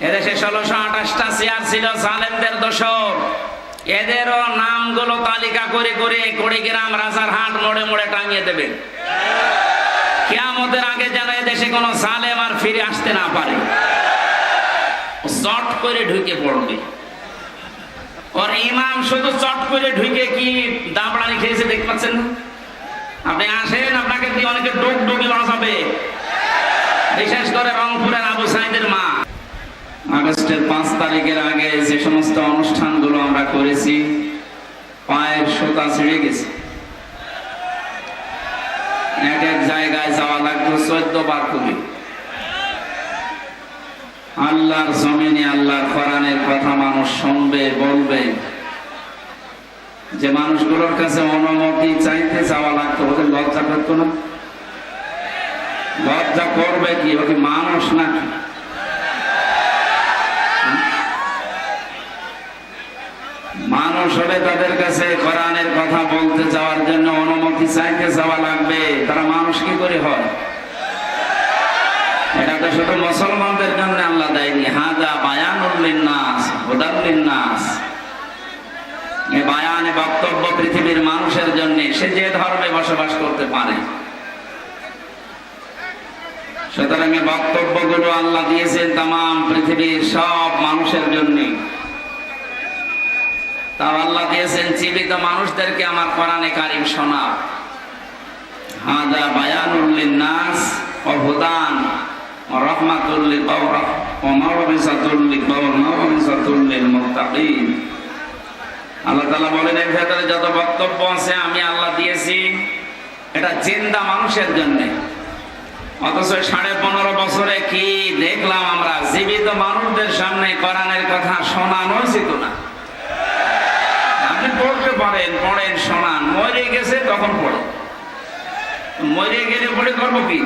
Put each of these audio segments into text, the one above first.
এদেশে ষোলোশো আঠাশটা চেয়ার ছিল সালেমদের দোষর। এদেরও নামগুলো তালিকা করে করে কুড়িগ্রাম রাজার হাট মোড়ে মোড়ে টাঙিয়ে দেবেন কেয়ামতের আগে যেন এদেশে কোনো সালেম আর ফিরে আসতে না পারে। চট করে ঢুকে পড়বে। ওর ইমাম শুধু চট করে ঢুকে কি দাবড়ানি খেয়েছে দেখতে পাচ্ছেন আপনি আসেন, আপনাকে দিয়ে অনেকে ডুক ডোকে বাঁচাবে বিশেষ করে রংপুরের আবু সাইদের মা। আগস্টের পাঁচ তারিখের আগে যে সমস্ত অনুষ্ঠানগুলো আমরা করেছি, পায়ের সুতা ছিঁড়ে গেছে। এক এক জায়গায় যাওয়া লাগতো চোদ্দ বার করে। আল্লাহর জমিনে, আল্লাহর কোরআনের কথা মানুষ শুনবে, বলবে। যে মানুষগুলোর কাছে অনুমতি চাইতে যাওয়া লাগতো, ওদের লজ্জা করতো না। লজ্জা করবে কি? ওকে মানুষ নাকি মানুষ হলে তাদের কাছে কোরআনের কথা বলতে যাওয়ার জন্য অনুমতি চাইতে যাওয়া লাগবে। তারা মানুষ কি করে হয়? এটা তো শুধু মুসলমানদের জন্য আল্লাহ দেয়নি। হাজা বায়ানুল্লিন নাস হুদাল্লিন নাস এ বায়ানে বক্তব্য পৃথিবীর মানুষের জন্য। সে যে ধর্মে বসবাস করতে পারে। সুতরাং বক্তব্যগুলো আল্লাহ দিয়েছেন তাম, পৃথিবীর সব মানুষের জন্য। তাও আল্লাহ দিয়েছেন, জীবিত মানুষদেরকে আমার কোরআনে কারিম শোনা। হাজা বায়ানুল্লিন নাস ও হুদান ও রহমাতুল্লিল বাওরা ও মাওয়াবিসাতুল্লিল বাওরা মাওয়াবিসাতুল্লিল মুত্তাকিন আল্লাহ তাআলা বলেন, এর ভেতরে যত বক্তব্য আছে আমি আল্লাহ দিয়েছি, এটা জিন্দা মানুষের জন্য। অথচ সাড়ে পনেরো বছরে কি দেখলাম আমরা, জীবিত মানুষদের সামনে কোরআনের কথা শোনানো উচিত না। পারেন, পড়েন, শোনান। মরে গেছে, তখন পড়ে। মরে গেলে পড়ে করব কি?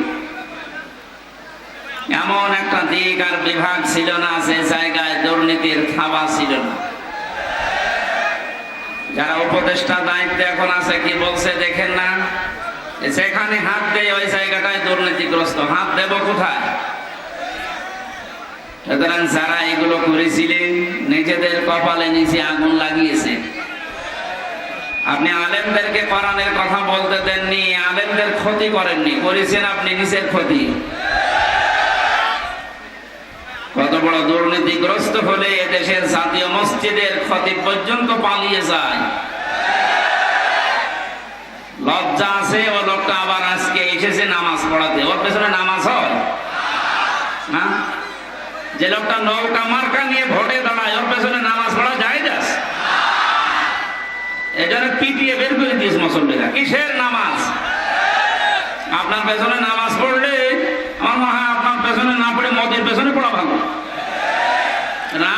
এমন একটা দিক আর বিভাগ ছিল না যে জায়গায় দুর্নীতির থাবা ছিল না। যারা উপদেষ্টা দায়িত্বে এখন আছে, কি বলছে দেখেন না? যেখানে হাত দেয়, ওই জায়গাটায় দুর্নীতিগ্রস্ত। হাত দেব কোথায়? সুতরাং যারা এগুলো করেছিলেন, নিজেদের কপালে নিচে আগুন লাগিয়েছে। আপনি আলেমদেরকে কোরআনের কথা বলতে দেননি, আলেমদের ক্ষতি করেননি, করেছেন আপনি নিজের ক্ষতি। কত বড় দুর্নীতিগ্রস্ত হলে এদেশের জাতীয় মসজিদের ক্ষতি পর্যন্ত পালিয়ে যায়। লজ্জা আছে, ও লোকটা আবার আজকে এসেছে নামাজ পড়াতে। ওর পেছনে নামাজ হয়? না? যে লোকটা নৌকা মার্কা নিয়ে ভোটে দাঁড়ায়, ওর পেছনে নামাজ পড়া যায় যাস এই জন্য পিটিয়ে বের করে মুসল্লিরা। কিসের নামাজ? আপনার পেছনে নামাজ পড়লে আমার আপনার পেছনে না পড়ে পেছনে পড়া ভালো।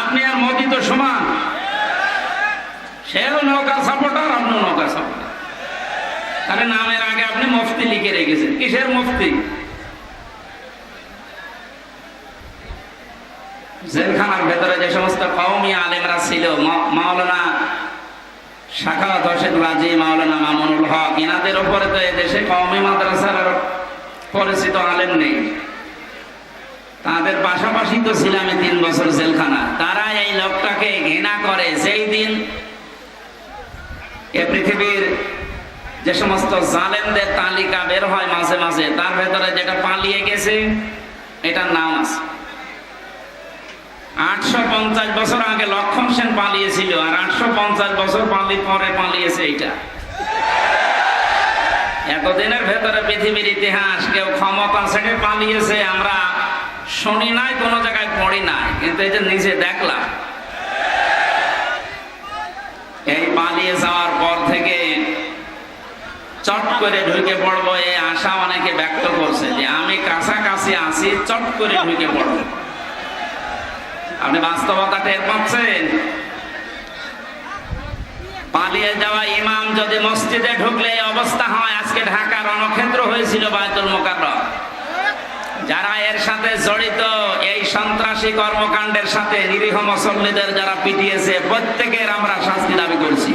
আপনি আর মোদি তো সমান। সেও নৌকার সাপোর্টার নৌকার সাপোর্টার। তাহলে নামের আগে আপনি মুফতি লিখে রেখেছেন। কিসের মুফতি? জেলখানার ভেতরে যে সমস্ত কওমি আলেমরা ছিল মাওলানা হোসেন রাজি মাওলানা মামুনুল হক তো এদেশে কওমি মাদ্রাসার পরিচিত নেই। তাদের পাশাপাশি তো ছিলাম তিন বছর জেলখানা। তারা এই লোকটাকে ঘৃণা করে। সেই দিন এ পৃথিবীর যে সমস্ত জালেমদের তালিকা বের হয় মাঝে মাঝে, তার ভেতরে যেটা পালিয়ে গেছে, এটার নাম আছে। আটশো পঞ্চাশ বছর আগে লক্ষণ সেন পালিয়েছিল আর আটশো পঞ্চাশ বছর পালি পরে পালিয়েছে এইটা। এতদিনের ভেতরে পৃথিবীর ইতিহাস, কেউ ক্ষমতা ছেড়ে পালিয়েছে, আমরা শুনি নাই, কোনো জায়গায় পড়ি নাই, কিন্তু এই যে নিজে দেখলাম। এই পালিয়ে যাওয়ার পর থেকে চট করে ঢুকে পড়ব এই আশা অনেকে ব্যক্ত করছে যে আমি কাছাকাছি আছি, চট করে ঢুকে পড়ব। আপনি বাস্তবতা টের পাচ্ছেন। পালিয়ে যাওয়া ইমাম যদি মসজিদে ঢুকলে অবস্থা হয়, আজকে ঢাকা রণক্ষেত্র হয়েছিল বায়তুল মোকাররম। যারা এর সাথে জড়িত, এই সন্ত্রাসী কর্মকাণ্ডের সাথে নিরীহ মুসল্লিদের যারা পিটিয়েছে, প্রত্যেকের আমরা শাস্তি দাবি করছি।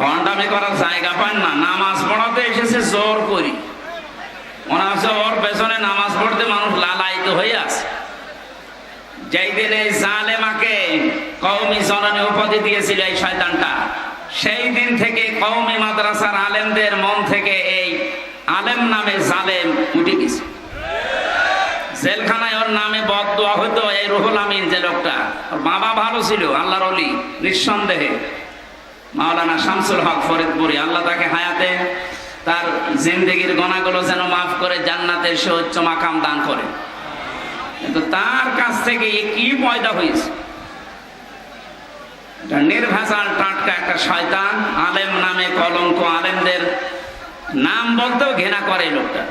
ভণ্ডামি করার জায়গা পান না, নামাজ পড়াতে এসেছে, জোর করি। মনে ওর পেছনে নামাজ পড়তে মানুষ লালায়িত হয়ে আছে। যেই দিন এই জালেমাকে কৌমি জননী উপাধি দিয়েছিল এই শয়তানটা সেই দিন থেকে কৌমি মাদ্রাসার আলেমদের মন থেকে এই আলেম নামে জালেম উঠে গেছে। জেলখানায় ওর নামে বদুয়া হতো এই রুহুল আমিন যে লোকটা। বাবা ভালো ছিল, আল্লাহর অলি নিঃসন্দেহে। মাওলানা শামসুল হক ফরিদপুরি, আল্লাহ তাকে হায়াতে তার জিন্দগির গণাগুলো যেন মাফ করে জান্নাতের সুউচ্চ মাকাম দান করে। কিন্তু তার কাছ থেকে কি পয়দা হয়েছে? নির্ভেজাল টাটকা একটা শয়তান, আলেম নামে কলঙ্ক আলেমদের নাম বলতেও করে লোকটা।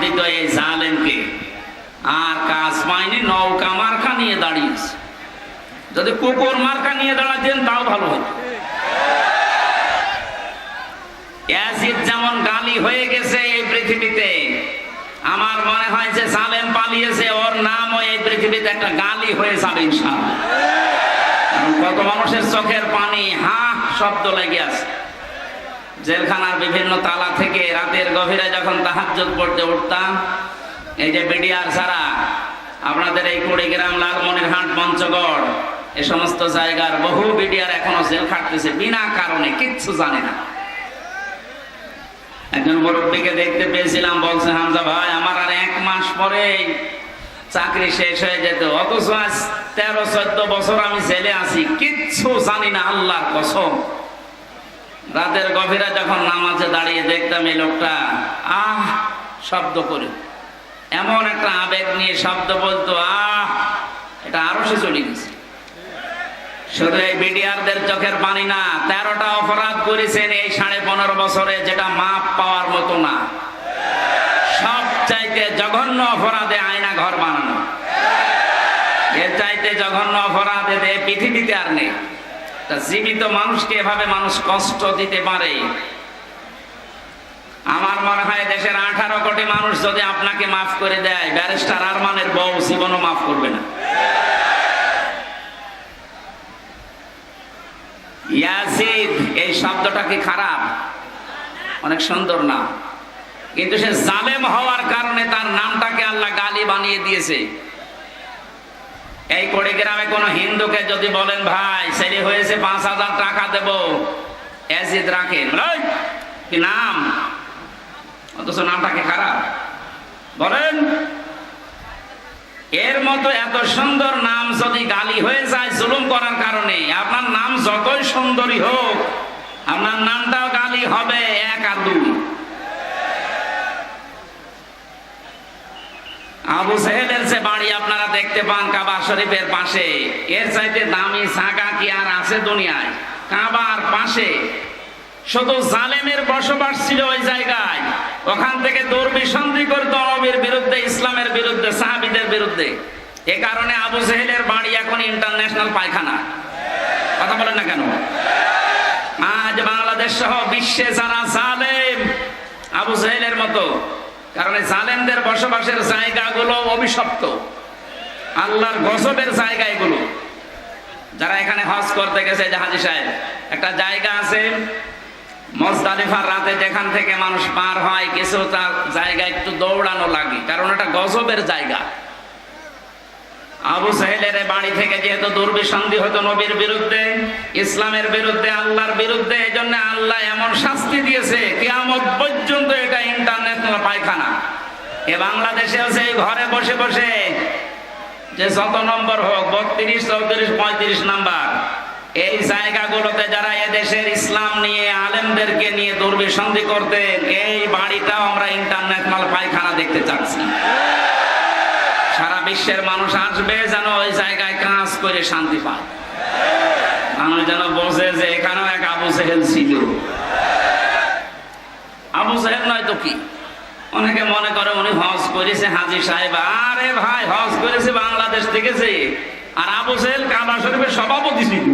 দিত এই জালেমকে। আর কাজ পায়নি, নৌকা মার্কা নিয়ে দাঁড়িয়েছে। যদি কুকুর মার্কা নিয়ে দাঁড়াতেন, তাও ভালো হতো। পৃথিবীতে। আমার মনে হয় যে সালেম পালিয়েছে, ওর নামও এই পৃথিবীতে একটা গালি হয়ে যাবে কত মানুষের চোখের পানি, হা, শব্দ লেগে আছে। জেলখানার বিভিন্ন তালা থেকে রাতের গভীরে যখন তাহাজ্জুদ পড়তে উঠতাম, এই যে বিডিআর ছাড়া আপনাদের এই কুড়িগ্রাম লালমনিরহাট পঞ্চগড় এ সমস্ত জায়গার বহু বিডিআর এখনও জেল খাটতেছে, বিনা কারণে, কিচ্ছু জানে না। একজন মুরব্বীকে দেখতে পেয়েছিলাম, বলছে, হামজা ভাই, আমার আর এক মাস পরে চাকরি শেষ হয়ে যেত। অথচ আজ তেরো, চোদ্দ বছর আমি ছেলে আছি। কিচ্ছু জানি না, আল্লাহর কসম। রাতের গভীরা যখন নামাজে দাঁড়িয়ে দেখতাম এই লোকটা, আহ! শব্দ করে। এমন একটা আবেগ নিয়ে শব্দ বলতো, আহ! এটা আরও সে চলে গেছে। শুধু এই বিডিআরদের চোখের পানি না, তেরোটা অপরাধ করেছেন এই সাড়ে পনেরো বছরে, যেটা মাপ পাওয়ার মতো না। সব চাইতে জঘন্য অপরাধে আয়না ঘর বানানো। এর চাইতে জঘন্য অপরাধে দে পৃথিবীতে আর নেই। তা জীবিত মানুষকে এভাবে মানুষ কষ্ট দিতে পারে? আমার মনে হয় দেশের আঠারো কোটি মানুষ যদি আপনাকে মাফ করে দেয়, ব্যারিস্টার আরমানের বউ জীবনও মাফ করবে না। ইয়াজিদ, এই শব্দটা কি খারাপ? অনেক সুন্দর না। কিন্তু সে জালেম হওয়ার কারণে তার নামটাকে আল্লাহ গালি বানিয়ে দিয়েছে। এই কুড়িগ্রামে কোন হিন্দুকে যদি বলেন, ভাই ছেলে হয়েছে, পাঁচ হাজার টাকা দেব। অ্যাজিদ রাখেন। কি নাম? অথচ নামটাকে খারাপ? বলেন এর মতো এত সুন্দর নাম যদি গালি হয়ে যায় জুলুম করার কারণে, আপনার নাম যতই সুন্দরী হোক, আপনার নামটাও গালি হবে এক আর দুই। আবু সাহেবের যে বাড়ি আপনারা দেখতে পান কাবা শরীফের পাশে, এর চাইতে দামি সাগা কি আর আছে দুনিয়ায়? কাবার পাশে। শুধু জালেমের বসবাস ছিল ওই জায়গায়। ওখান থেকে দুর্বিসন্ধি করত নবীর বিরুদ্ধে, ইসলামের বিরুদ্ধে, সাহাবিদের বিরুদ্ধে। এ কারণে আবু সেহেলের বাড়ি এখন ইন্টারন্যাশনাল পায়খানা। কথা বলেন না কেন? আজ বাংলাদেশ সহ বিশ্বে যারা জালেম, আবু সেহেলের মতো, কারণ জালেমদের বসবাসের জায়গাগুলো অভিশপ্ত। আল্লাহর গজবের জায়গা এগুলো। যারা এখানে হজ করতে গেছে জাহাজি সাহেব, একটা জায়গা আছে মোজদালিফার রাতে যেখান থেকে মানুষ পার হয়, কিছু তার জায়গা একটু দৌড়ানো লাগে। কারণ এটা গজবের জায়গা। আবু সাহেলের বাড়ি থেকে যেহেতু দুর্বিসন্ধি হতো নবীর বিরুদ্ধে, ইসলামের বিরুদ্ধে, আল্লাহর বিরুদ্ধে এই জন্য আল্লাহ এমন শাস্তি দিয়েছে, কিয়ামত পর্যন্ত এটা ইন্টারন্যাশনাল পায়খানা। এ বাংলাদেশে আছে ঘরে বসে বসে যে যত নম্বর হোক, বত্রিশ, চৌত্রিশ, পঁয়ত্রিশ নাম্বার এই জায়গাগুলোতে যারা এদেশের ইসলাম নিয়ে, আলেমদেরকে নিয়ে দুর্বিসন্ধি করতেন, এই বাড়িটাও আমরা ইন্টারন্যাশনাল পায়খানা দেখতে চাচ্ছি। সারা বিশ্বের মানুষ আসবে যেন ওই জায়গায় কাজ করে শান্তি পায়। মানুষ যেন বোঝে যে এখানেও এক আবু সেহেল ছিল। আবু সাহেব নয় তো কি? অনেকে মনে করে উনি হজ করেছে হাজি সাহেব। আরে ভাই, হজ করেছে বাংলাদেশ থেকেছে। আর আবু সাহেব কাবা শরীফের সভাপতি ছিল।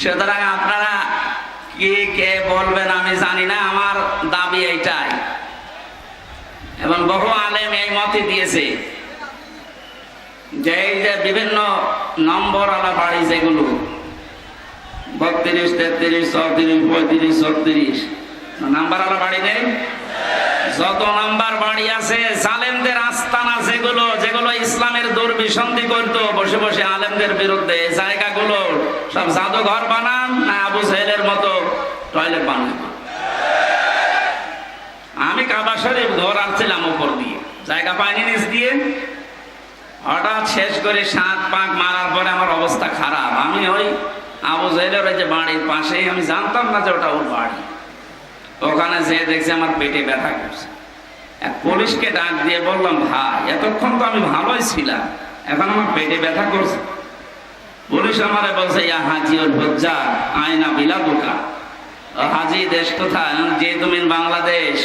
সুতরাং আপনারা কে কে বলবেন আমি জানি না, আমার দাবি এইটাই। এবং বহু আলেম এই মতে দিয়েছে যে এই যে বিভিন্ন নম্বর আলা বাড়ি যেগুলো, বত্রিশ, তেত্রিশ, চৌত্রিশ, পঁয়ত্রিশ, ছত্রিশ, নাম্বার আলা বাড়ি নেই? যত নাম্বার বাড়ি আছে, জালেমদের আস্তানা যেগুলো যেগুলো ইসলামের দুর্বিসন্ধি করতো, বসে বসে আলেমদের বিরুদ্ধে জায়গাগুলো সব জাদুঘর বানান না আবু সাহেলের মতো টয়লেট বানান আমি কাবা শরীফ ঘর আসছিলাম উপর দিয়ে। জায়গা পাইনি নিচ দিয়ে। হঠাৎ শেষ করে সাত পাক মারার পরে আমার অবস্থা খারাপ। আমি ওই আবু জাহেলের ওই যে বাড়ির পাশেই, আমি জানতাম না যে ওটা ওর বাড়ি। ওখানে যেয়ে দেখছি আমার পেটে ব্যথা করছে। এক পুলিশকে ডাক দিয়ে বললাম ভাই এতক্ষণ তো আমি ভালোই ছিলাম, এখন আমার পেটে ব্যথা করছে। পুলিশ আমারে বলছে, ইয়া হাজি ওর ভজ্জা আয়না বিলা বোকা। হাজি, দেশ কোথায়? যে তুমি বাংলাদেশ।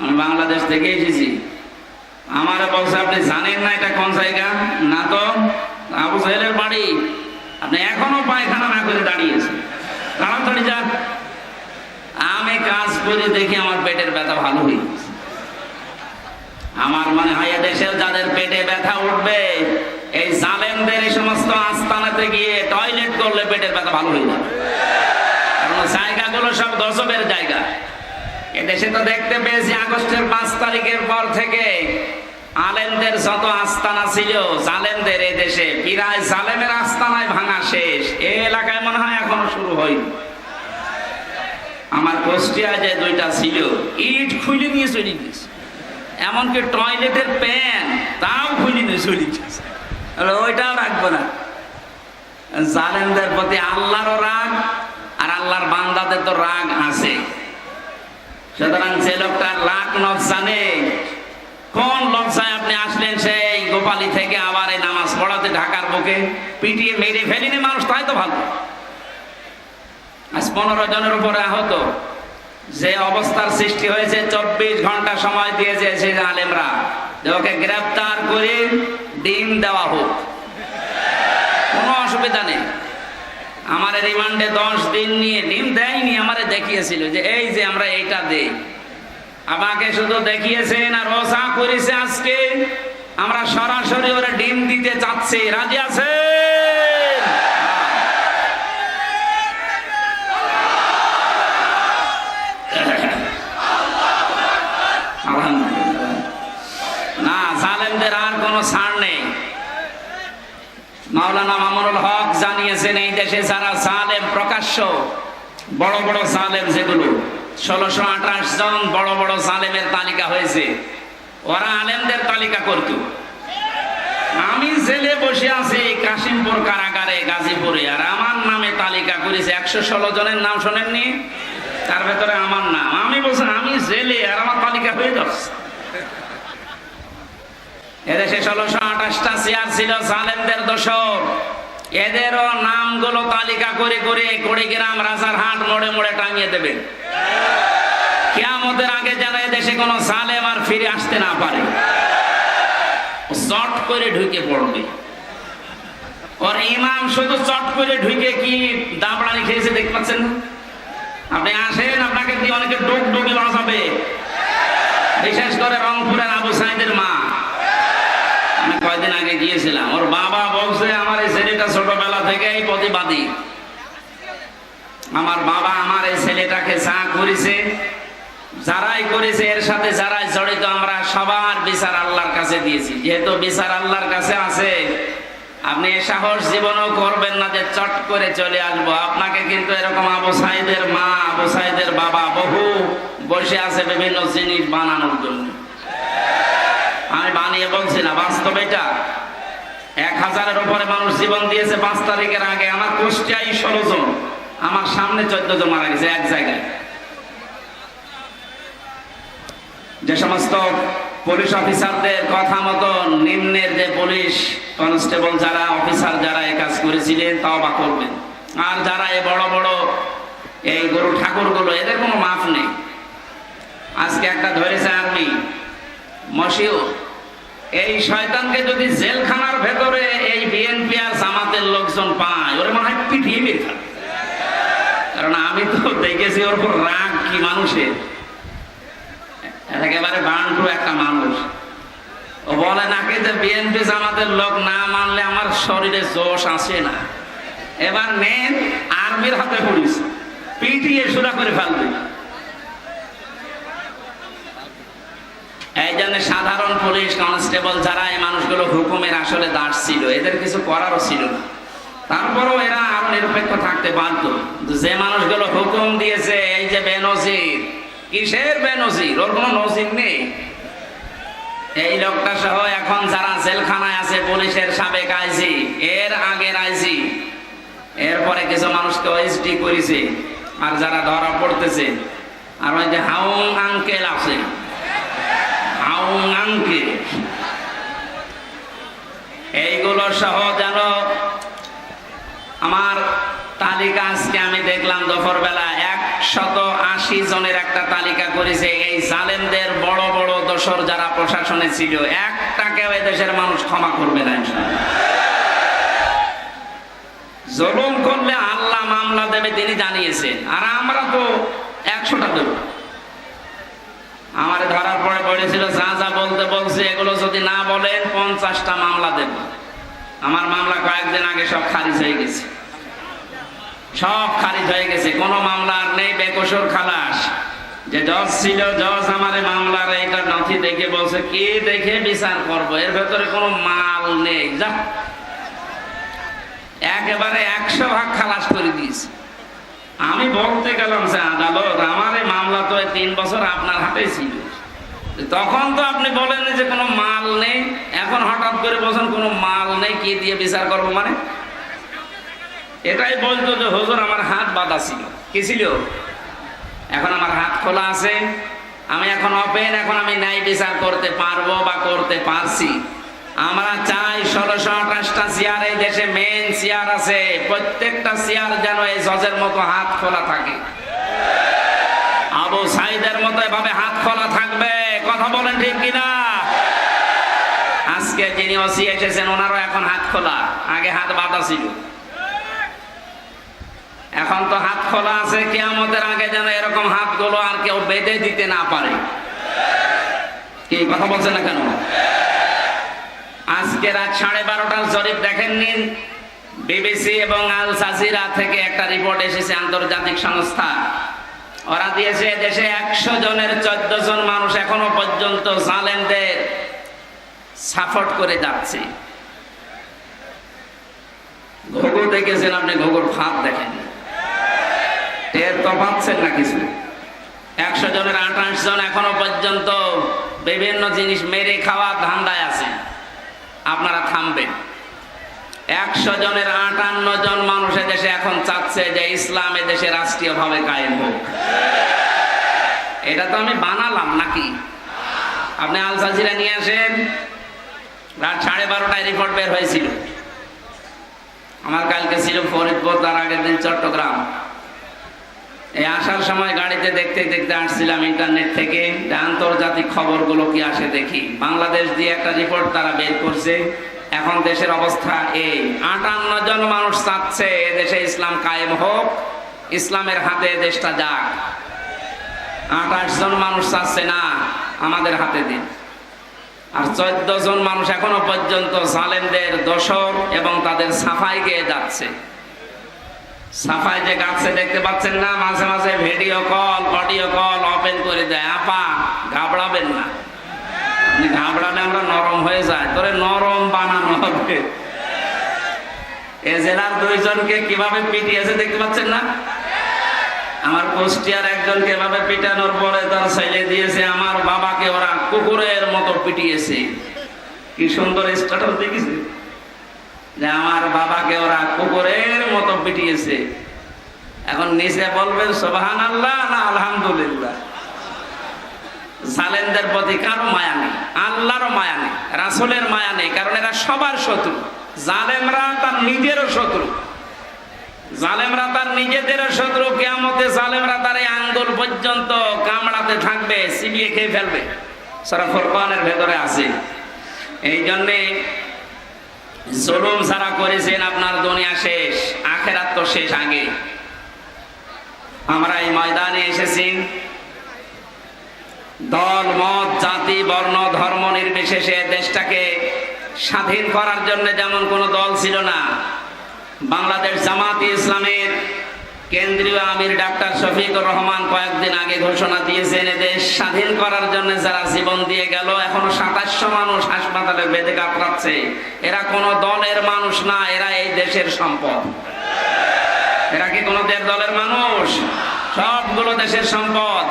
আমি বাংলাদেশ থেকে এসেছি। আমার বলছে, আপনি জানেন না এটা কোন জায়গা? না তো, আবু সাহেলের বাড়ি। আপনি এখনও পায়খানা না করে দাঁড়িয়েছেন তাড়াতাড়ি যান। আমি কাজ করে দেখি আমার পেটের ব্যথা ভালো হয়ে আমার মনে হয় দেশের যাদের পেটে ব্যথা উঠবে, এই জালেমদের এই সমস্ত আস্তানাতে গিয়ে টয়লেট করলে পেটের ব্যথা ভালো হয়ে যাবে। কারণ জায়গাগুলো সব দশবের জায়গা। এদেশে তো দেখতে পেয়েছি, আগস্টের পাঁচ তারিখের পর থেকে আলেমদের যত আস্তানা ছিল, জালেমদের এই দেশে প্রায় জালেমের আস্তানায় ভাঙা শেষ। এই এলাকায় মনে হয় এখনও শুরু হয়নি। আমার কোষ্টিয়ায় যে দুইটা ছিল, ইট খুলে নিয়ে চলে গেছে এমনকি টয়লেটের প্যান তাও খুলে নিয়ে চলে ওইটাও রাখব না। জালেমদের প্রতি আল্লাহরও রাগ, আর আল্লাহর বান্দাদের তো রাগ আছে। সুতরাং যে লোকটার লাখ লজ্জা নেই কোন লজ্জায় আপনি আসলেন সেই গোপালি থেকে আবার এই নামাজ পড়াতে ঢাকার বুকে পিটিয়ে মেরে ফেলিনি? মানুষ তাই তো ভালো। আজ পনেরো জনের উপরে আহত। যে অবস্থার সৃষ্টি হয়েছে, চব্বিশ ঘণ্টা সময় দিয়েছে সেই আলেমরা। ওকে গ্রেপ্তার করে ডিম দেওয়া হোক। কোনো অসুবিধা নেই। আমার রিমান্ডে দশ দিন নিয়ে ডিম দেয়নি, আমারে দেখিয়েছিল যে এই যে আমরা এইটা দেই। আমাকে শুধু দেখিয়েছেন আর যা করেছে আজকে। আমরা সরাসরি ওরা ডিম দিতে চাচ্ছি। রাজি আছে আলহামদুলিল্লাহ। না জালেমদের আর কোনো ছাড় নেই মাওলানা মামুনুল হক জানিয়েছেন, এই দেশে যারা জালেম প্রকাশ্য, বড় বড় জালেম যেগুলো, ষোলোশো আঠাশ জন বড় বড় জালেমের তালিকা হয়েছে। ওরা আলেমদের তালিকা করত। আমি জেলে বসে আছি কাশিমপুর কারাগারে, গাজীপুরে, আর আমার নামে তালিকা করেছে। একশো ষোলো জনের নাম শোনেননি? তার ভেতরে আমার নাম। আমি বলছি, আমি জেলে, আর আমার তালিকা হয়ে যাচ্ছে। এদেশে ষোলোশো আঠাশটা চেয়ার ছিল, জালেমদের দশক এদেরও নামগুলো তালিকা করে করে কুড়িগ্রাম রাজার হাট মোড়ে মোড়ে টাঙিয়ে দেবে। কেয়ামতের আগে যেন এদেশে কোনো জালেম আর ফিরে আসতে না পারে। চট করে ঢুকে পড়বে। ওর ইমাম শুধু চট করে ঢুকে কি দাবড়ানি খেয়েছে দেখতে পাচ্ছেন? আপনি আসেন, আপনাকে দিয়ে অনেকে ডুক ডুকি বাঁচাবে বিশেষ করে রংপুরের আবু সাইদের মা আমি কয়দিন আগে গিয়েছিলাম ওর বাবা বলছে আমার এই ছেলেটা ছোটবেলা থেকেই প্রতিবাদী। আমার বাবা আমার এই ছেলেটাকে চা করেছে, যারাই করেছে, এর সাথে যারাই জড়িত, আমরা সবার বিচার আল্লাহর কাছে দিয়েছি। যেহেতু বিচার আল্লাহর কাছে আছে, আপনি সাহস জীবনও করবেন না যে চট করে চলে আসব। আপনাকে কিন্তু এরকম আবু সাইদের মা, আবু সাইদের বাবা বহু বসে আছে বিভিন্ন জিনিস বানানোর জন্য। আমি বানিয়ে বলছি না, বাস্তব এটা। এক হাজারের উপরে মানুষ জীবন দিয়েছে পাঁচ তারিখের আগে। আমার কুষ্টিয়াই ষোলো জন, আমার সামনে চোদ্দ জন মারা গেছে এক জায়গায়। যে সমস্ত পুলিশ অফিসারদের কথা মতো নিম্নের যে পুলিশ কনস্টেবল যারা, অফিসার যারা এ কাজ করেছিলেন তাও বা করবেন। আর যারা এই বড় বড় এই গরু ঠাকুরগুলো, এদের কোনো মাফ নেই। আজকে একটা ধরেছে আর্মি মশিও এই শয়তানকে যদি জেলখানার ভেতরে এই বিএনপি আর জামাতের লোকজন পায়, ওরে মনে হয় মেরে ফেলে। কারণ আমি তো দেখেছি ওর উপর রাগ কি মানুষের। একেবারে বান্টু একটা মানুষ। ও বলে নাকি যে বিএনপি জামাতের লোক না মানলে আমার শরীরে জোশ আসে না। এবার নেন, আর্মির হাতে পুলিশ পিটিয়ে সুরা করে ফেলবে। এই জন্য সাধারণ পুলিশ কনস্টেবল যারা এই মানুষগুলো হুকুমের আসলে দাস ছিল, এদের কিছু করারও ছিল না। তারপরেও এরা আরও নিরপেক্ষ থাকতে বাধ্য। যে মানুষগুলো হুকুম দিয়েছে, এই যে বেনজির, কিসের বেনজির? ওর কোনো নজির নেই। এই লোকটা সহ এখন যারা জেলখানায় আছে, পুলিশের সাবেক আইসি এর আগের আইসি এরপরে কিছু মানুষকে ওএসডি করেছে, আর যারা ধরা পড়তেছে, আর ওই যে হাউং আঙ্কেল আছে। হাউং এইগুলো সহ যেন আমার তালিকা আজকে আমি দেখলাম দুপুর একশত আশি জনের একটা তালিকা করেছে। এই জালেমদের বড় বড় দোসর যারা প্রশাসনে ছিল, একটাকেও দেশের মানুষ ক্ষমা করবে না ইনশাআল্লাহ। করলে আল্লাহ মামলা দেবে তিনি জানিয়েছেন। আর আমরা তো একশোটা দেব। আমার ধরার পরে পড়েছিল যা যা বলতে বলছে, এগুলো যদি না বলেন পঞ্চাশটা মামলা দেব। আমার মামলা কয়েকদিন আগে সব খারিজ হয়ে গেছে। সব খারিজ হয়ে গেছে। কোনো মামলা আর নেই, বেকসুর খালাস। যে জজ ছিল, জজ আমার মামলার এইটা নথি দেখে বলছে, কে দেখে বিচার করব? এর ভেতরে কোনো মাল নেই। যা, একেবারে একশো ভাগ খালাস করে দিয়েছে। আমি বলতে গেলাম যে আদালত, আমার এই মামলা তো তিন বছর আপনার হাতে ছিল। তখন তো আপনি বলেন যে কোনো মাল নেই। এখন হঠাৎ করে বলছেন, কোনো মাল নেই, কি দিয়ে বিচার করব মানে? এটাই বলতো যে, হুজুর, আমার হাত বাঁধা ছিল। কি ছিল? এখন আমার হাত খোলা আছে। আমি এখন ওপেন এখন আমি ন্যায় বিচার করতে পারব বা করতে পারছি। আমরা চাই ষোলোশো আঠাশটা চেয়ার এই দেশে মেন চেয়ার আছে। প্রত্যেকটা চেয়ার যেন এই জজের মতো হাত খোলা থাকে। আবু সাইদের মতো এভাবে হাত খোলা থাকবে। কথা বলেন ঠিক কিনা? আজকে যিনি ওসি এসেছেন, ওনারও এখন হাত খোলা। আগে হাত বাঁধা ছিল। এখন তো হাত খোলা আছে, কেয়ামতের আগে যেন এরকম হাতগুলো আর কেউ বেঁধে দিতে না পারে। কি, কথা বলছে না কেন? আজকে রাত সাড়ে বারোটার জরিপ দেখেননি। বিবিসি এবং আল জাজিরা থেকে একটা রিপোর্ট এসেছে আন্তর্জাতিক সংস্থা। ওরা দিয়েছে দেশে একশো জনের চোদ্দ জন মানুষ এখনও পর্যন্ত জালেমদের সাপোর্ট করে যাচ্ছে। ঘুঘু দেখেছেন আপনি? ঘুঘুর ফাঁদ দেখেন। টের তো পাচ্ছেন না কিছু। একশো জনের আঠাশ জন এখনও পর্যন্ত বিভিন্ন জিনিস মেরে খাওয়া ধান্দায় আছে। আপনারা থামবেন। একশো জনের আটান্ন জন মানুষ দেশে এখন চাচ্ছে যে ইসলাম দেশে রাষ্ট্রীয় ভাবে কায়েম হোক। এটা তো আমি বানালাম নাকি? আপনি আল জাজিরা নিয়ে আসেন, রাত সাড়ে বারোটায় রিপোর্ট বের হয়েছিল। আমার কালকে ছিল ফরিদপুর, তার আগের দিন চট্টগ্রাম। এই আসার সময় গাড়িতে দেখতে দেখতে আসছিলাম ইন্টারনেট থেকে। আন্তর্জাতিক খবরগুলো কি আসে দেখি। বাংলাদেশ দিয়ে একটা রিপোর্ট তারা বের করছে। এখন দেশের অবস্থা এই। আটান্ন জন মানুষ চাচ্ছে দেশে ইসলাম কায়েম হোক। ইসলামের হাতে দেশটা যাক। আঠাশ জন মানুষ চাচ্ছে না, আমাদের হাতে দিন। আর চোদ্দ জন মানুষ এখনও পর্যন্ত জালেমদের দোষর এবং তাদের সাফাই গিয়ে যাচ্ছে। সাফাই যে গাছে দেখতে পাচ্ছেন না, মাঝে মাঝে video call audio call open করে দেয়। আপা, ঘাবড়াবেন না। ঘাবড়ালে আমরা নরম হয়ে যায় তোরে নরম বানানো হবে। এ জেলার দুইজনকে কীভাবে পিটিয়েছে দেখতে পাচ্ছেন না? আমার কুষ্টিয়ার একজনকে এভাবে পিটানোর পরে তার ছেলে দিয়েছে, আমার বাবাকে ওরা কুকুরের মতো পিটিয়েছে। কি সুন্দর স্ট্যাটাস দেখেছে যে আমার বাবাকে ওরা কুকুরের মতো পিটিয়েছে। এখন নিচে বলবেন সোবাহান আল্লাহ না আলহামদুলিল্লাহ। জালেনদের প্রতি কারও মায়া নেই আল্লাহরও মায়া নেই, রাসুলের মায়া নেই, কারণ এরা সবার শত্রু। জালেমরা তার নিজেরও শত্রু। জালেমরা তার নিজেদেরও শত্রু। কেয়ামতে জালেমরা তার এই আঙ্গুল পর্যন্ত কামড়াতে থাকবে, চিবিয়ে খেয়ে ফেলবে। সারা ফরকানের ভেতরে আছে। এই জন্যে জুলুম যারা করেছেন, আপনার দুনিয়া শেষ, আখেরাত তো শেষ আগে। আমরা এই ময়দানে এসেছি। দল, মত, জাতি, বর্ণ, ধর্ম নির্বিশেষে দেশটাকে স্বাধীন করার জন্য যেমন কোনো দল ছিল না, বাংলাদেশ জামাত ইসলামের কেন্দ্রীয় আমির ডাক্তার শফিকুর রহমান কয়েকদিন আগে ঘোষণা দিয়েছেন এ দেশ স্বাধীন করার জন্য যারা জীবন দিয়ে গেল, এখনও সাতাশশো মানুষ হাসপাতালে বেঁধে কাতরাচ্ছে। এরা কোনো দলের মানুষ না, এরা এই দেশের সম্পদ। এরা কি কোনো দেড় দলের মানুষ? সবগুলো দেশের সম্পদ।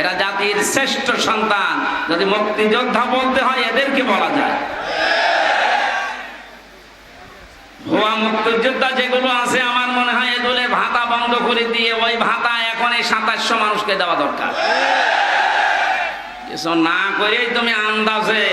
এরা জাতির শ্রেষ্ঠ সন্তান। যদি মুক্তিযোদ্ধা বলতে হয় এদেরকে বলা যায়? ভুয়া মুক্তিযোদ্ধা যেগুলো আছে, আমার মনে হয় এগুলো ভাতা বন্ধ করে দিয়ে ওই ভাতা এখন এই সাতাশশো মানুষকে দেওয়া দরকার। কিছু না করেই তুমি আন্দাজে